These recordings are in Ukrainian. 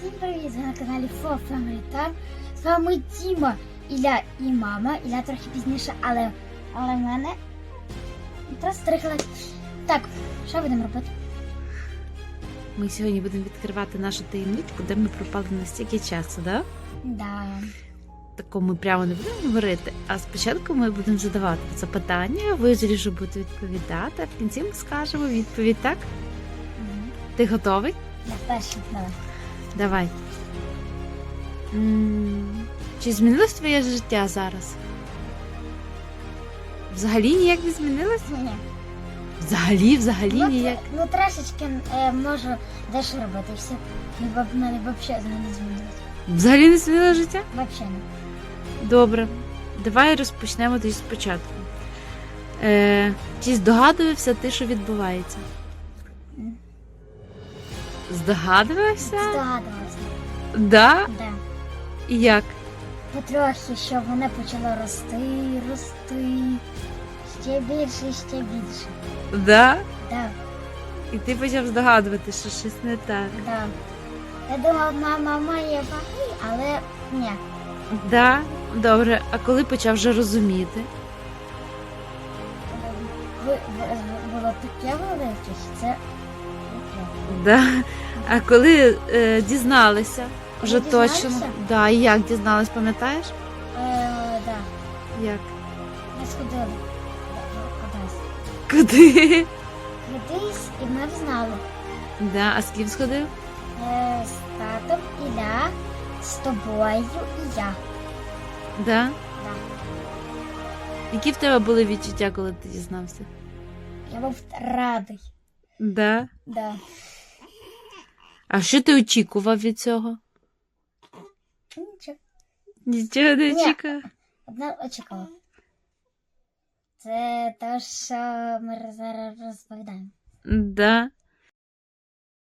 Всім привіт! Ви на каналі For Family Time. З вами Тіма, Ілля і мама. Ілля трохи пізніше, але, але в мене розстригли. Так, що будемо робити? Ми сьогодні будемо відкривати нашу таємничку, де ми пропали на стільки часу, да? Да. Такому ми прямо не будемо говорити, а спочатку ми будемо задавати запитання, ви зріжу будете відповідати, а в кінці ми скажемо відповідь, так? Мгм. Ти готовий? Я перший, давай. Давай. М, Чи змінилось твоє життя зараз? Взагалі ніяк не змінилось? Ні. Взагалі, взагалі Ну, ніяк. ну трошечки е, можу дещо робити. Все. В мене взагалі не змінилось. Взагалі не змінило життя? Взагалі не. Добре, давай розпочнемо тоді спочатку. Е, чи здогадувався ти, що відбувається? Здогадувався? Здогадувалася. Да? Да. І як? Потрохи, щоб вона почала рости, рости. Ще більше, ще більше. Да? Да. І ти почав здогадувати, що щось не так. Да. Я думав, мама має ваги, але ні. Да? Добре, а коли почав вже розуміти? Ви, ви- було таке велике, що це. Да. А коли е, дізналися? Вже точно. дізналися? Да, і як дізналась, пам'ятаєш? Е, да. Як? Ми сходили кудись. Куди? Кудись, і ми знали. Да, а з ким сходив? Е, з татом Ілля, з тобою і я. Да? Да. Які в тебе були відчуття, коли ти дізнався? Я був радий. Да. Да. А що ти очікував від цього? Нічого. Нічого не Ні. очікував. Одна очікувала. Це те, що ми зараз розповідаємо. Да.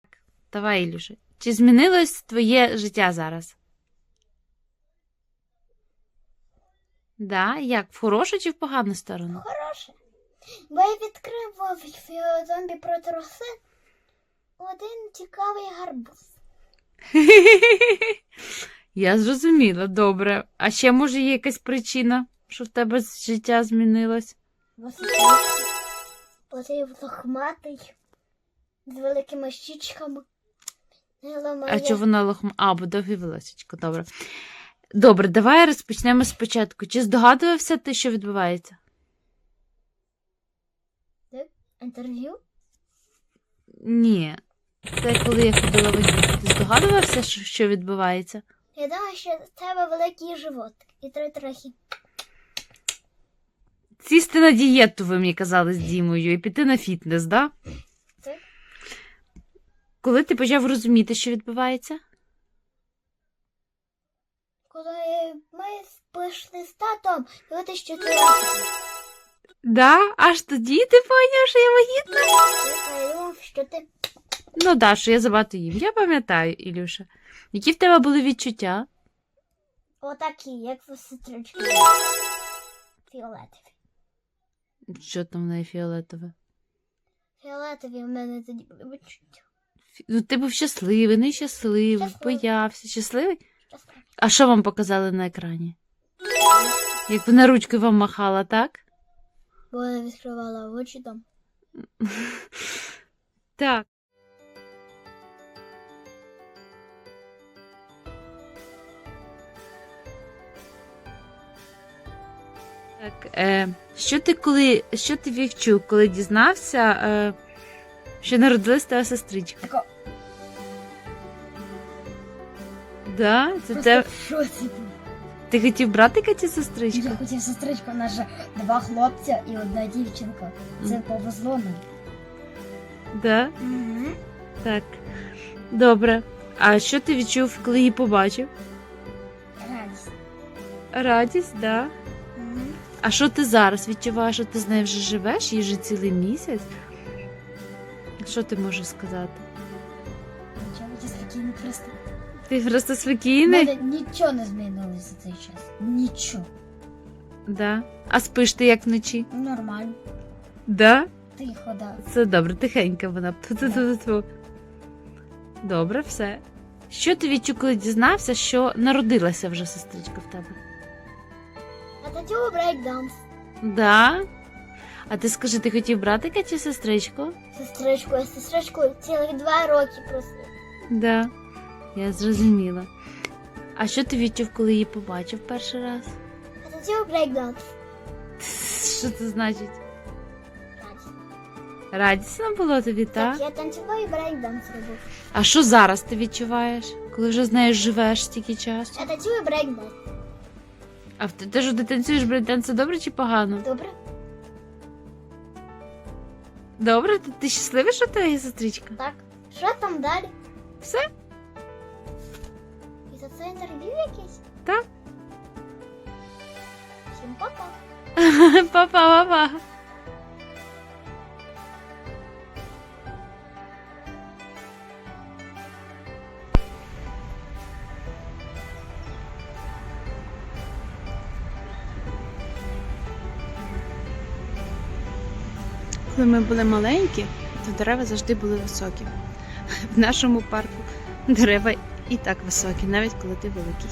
Так, Давай, Ілюша. Чи змінилось твоє життя зараз? Да, як? В хорошу чи в погану сторону? Хороше. Бо я відкрив зомбі проти роси один цікавий гарбуз. Я зрозуміла, добре. А ще може є якась причина, що в тебе життя змінилось? Оцей лохматий з великими щічками. А чого вона лохма? А, бо довгі волосечко, добре. Добре, давай розпочнемо спочатку. Чи здогадувався ти, що відбувається? інтерв'ю? Ні. Це коли я ходила в Египет. Ти здогадувався, що, що відбувається? Я думаю, що в тебе великий животик. І три трохи. Сісти на дієту, ви мені казали з Дімою, і піти на фітнес, да? Так. Коли ти почав розуміти, що відбувається? Коли ми пішли з татом, дивитися, що це Да, аж тоді ти поняв, що я вагітна? Я думав, що ти Ну да, що я забагато їм. Я пам'ятаю, Ілюша. Які в тебе були відчуття? отакі, як в сестрички. Фіолетові. Що там в неї фіолетове? Фіолетові в мене тоді були відчуття. Фі- Ну, ти був щасливий, нещасливий, Щасливий. боявся. Щасливий? Щасливо. А що вам показали на екрані? Як вона ручкою вам махала, так? Бо вона відкривала очі там. Так. Так, е, що ти коли, що ти відчув, коли дізнався, е, що народилась твоя сестричка? Тако. Да? Це Просто те, в шоці ти хотів братика чи сестричку? Я хотів сестричку, у нас же два хлопця і одна дівчинка. Це повезло нам. Да? Угу. Так. Добре. А що ти відчув, коли її побачив? Радість. Радість, да. Угу. А що ти зараз відчуваєш, що ти з нею вже живеш, їй вже цілий місяць? Що ти можеш сказати? Нічого, я спокійно просто. Ти просто спокійний? мене нічого не змінилося за цей час. Нічого. Да. А спиш ти як вночі? Нормально. Да? Тихо, да. Це добре, тихенька вона. Добре, все. Що ти відчув, коли дізнався, що народилася вже сестричка в тебе? Я танцюю брейкданс. Да. А ти скажи, ти хотів братика чи сестричку? Сестричку, я сестричку цілих два роки просив. Да. Я зрозуміла. А що ти відчув, коли її побачив перший раз? Я танцюю брейкданс. Що це значить? Радісно. Було тобі, так? Так, я танцював і брейкданс робив. А що зараз ти відчуваєш, коли вже з нею живеш стільки часу? Я танцюю брейкданс. А те, те, ти танцюєш брейкданс, це добре чи погано? Добре? Добре, ти, ти щасливий, що ти є сестричка? Так. Що там далі? Все? І за це інтерв'ю якесь? Так. Всім пока. Па-па, Коли ми були маленькі, то дерева завжди були високі. В нашому парку дерева і так високі, навіть коли ти великий.